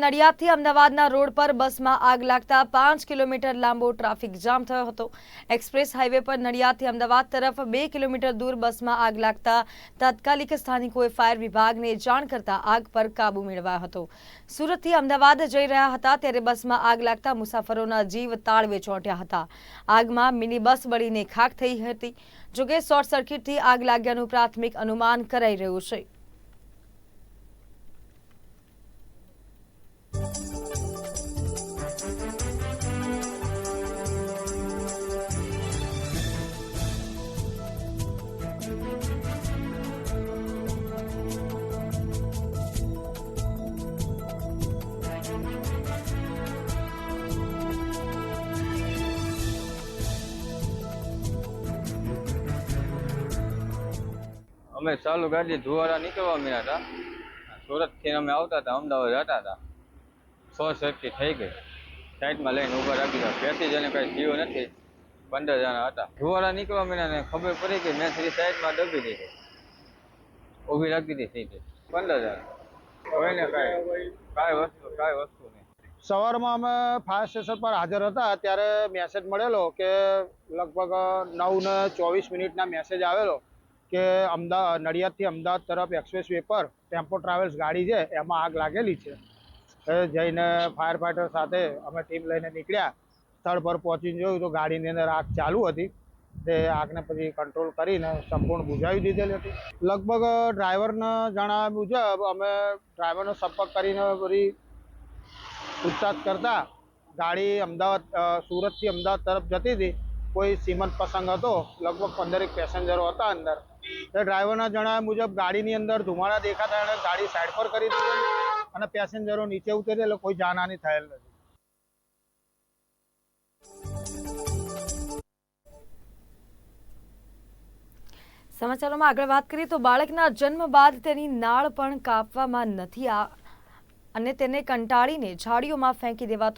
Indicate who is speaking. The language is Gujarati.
Speaker 1: નડિયાદથી અમદાવાદના રોડ પર બસમાં આગ લાગતા પાંચ કિલોમીટર લાંબો ટ્રાફિક જામ થયો હતો. એક્સપ્રેસ હાઈવે પર નડિયાદથી અમદાવાદ તરફ બે કિલોમીટર દૂર બસમાં આગ લાગતા તાત્કાલિક સ્થાનિકોએ ફાયર વિભાગને જાણ કરતા આગ પર કાબુ મેળવાયો હતો. સુરતથી અમદાવાદ જઈ રહ્યા હતા ત્યારે બસમાં આગ લાગતા મુસાફરોના જીવ તાળવે ચોંટ્યા હતા. આગમાં મિની બસ બળીને ખાખ થઈ હતી. જોકે શોર્ટ સર્કિટથી આગ લાગ્યાનું પ્રાથમિક અનુમાન કરાઈ રહ્યું છે.
Speaker 2: અમે ચાલુ ગાડી ધુવારા નીકળવા મળ્યા હતા. સુરતથી અમે આવતા હતા, અમદાવાદ જતા હતા. સો સર્કિટ થઈ ગઈ. સાઈડમાં લઈને ઊભા રાખી દીધા. જને કાંઈ થયું નથી. પંદર જણા હતા. ધુવાડા નીકળવા મળ્યા ને ખબર પડી કે મેં સીધી સાઈડમાં દબી દીધી. ઊભી રાખી દીધી સીધી. પંદર જણા. કોઈને કાંઈ કાંઈ વસ્તુ કાંઈ વસ્તુ નહીં.
Speaker 3: સવારમાં અમે ફાયર સ્ટેશન પર હાજર હતા. ત્યારે મેસેજ મળેલો કે લગભગ નવ ને ચોવીસ મિનિટના મેસેજ આવેલો. કે અમદાવાદ નડિયાદથી અમદાવાદ તરફ એક્સપ્રેસ વે પર ટેમ્પો ટ્રાવેલ્સ ગાડી છે, એમાં આગ લાગેલી છે. જઈને ફાયર ફાઈટર સાથે અમે ટીમ લઈને નીકળ્યા. સ્થળ પર પહોંચીને જોયું તો ગાડીની અંદર આગ ચાલુ હતી. તે આગને પછી કંટ્રોલ કરીને સંપૂર્ણ બુઝાવી દીધેલી હતી. લગભગ ડ્રાઈવરના જણાવ્યા મુજબ અમે ડ્રાઈવરનો સંપર્ક કરીને પછી પૂછતાછ કરતા ગાડી અમદાવાદ સુરતથી અમદાવાદ તરફ જતી હતી. કોઈ સીમંત પ્રસંગ હતો. લગભગ પંદરેક પેસેન્જરો હતા અંદર. તે ડ્રાઈવરના જણાવ્યા મુજબ ગાડીની અંદર ધુમાડા દેખાતા એણે ગાડી સાઈડ પર કરી દીધી અને પેસેન્જરો નીચે ઉતરી એટલે કોઈ જાનહાની થયેલ નથી.
Speaker 1: સમાચારોમાં આગળ વાત કરીએ તો બાળકના જન્મ બાદ તેની નાળ પણ કાપવામાં નથી આ અને તેને કંટાળીને ઝાડીઓમાં ફેંકી દેવાતો